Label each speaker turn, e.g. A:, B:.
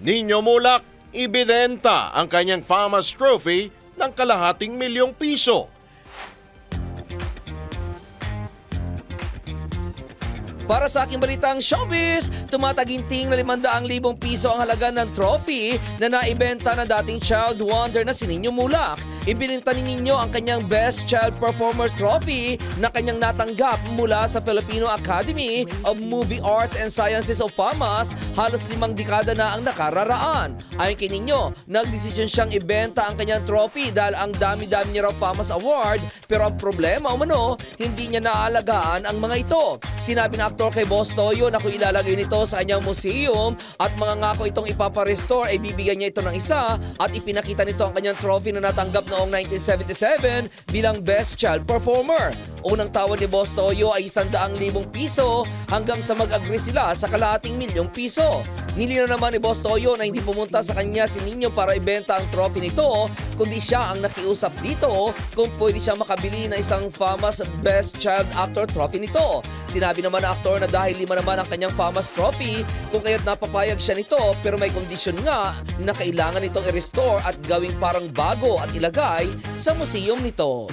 A: Nino Mulak ibinenta ang kanyang famous trophy ng kalahating milyong piso.
B: Para sa aking balitang showbiz, tumataginting na 500,000 piso ang halaga ng trophy na naibenta ng dating child wonder na si Nino Mulak. Ibininta ni Nino ang kanyang Best Child Performer Trophy na kanyang natanggap mula sa Filipino Academy of Movie Arts and Sciences of FAMAS halos limang dekada na ang nakararaan. Ayon kay Nino, nagdesisyon siyang ibenta ang kanyang trophy dahil ang dami-dami niya raw FAMAS Award pero ang problema umano, hindi niya naalagaan ang mga ito. Sinabi ng aktor kay Boss Toyo na kung ilalagay nito sa kanyang museum at mga ngako itong ipaparestore ay bibigyan niya ito ng isa at ipinakita nito ang kanyang trophy na natanggap noong 1977 bilang Best Child Performer. Unang tawad ni Boss Toyo ay 100,000 piso hanggang sa mag-agree sila sa kalahating milyong piso. Nilinaw naman ni Boss Toyo na hindi pumunta sa kanya si Nino para ibenta ang trophy nito, kundi siya ang nakiusap dito kung pwede siya makabili ng isang famous Best Child Actor trophy nito. Sinabi naman ng aktor na dahil lima naman ang kanyang famous trophy, kung kaya't napapayag siya nito pero may kondisyon nga na kailangan itong i-restore at gawing parang bago at ilagay sa museum nito.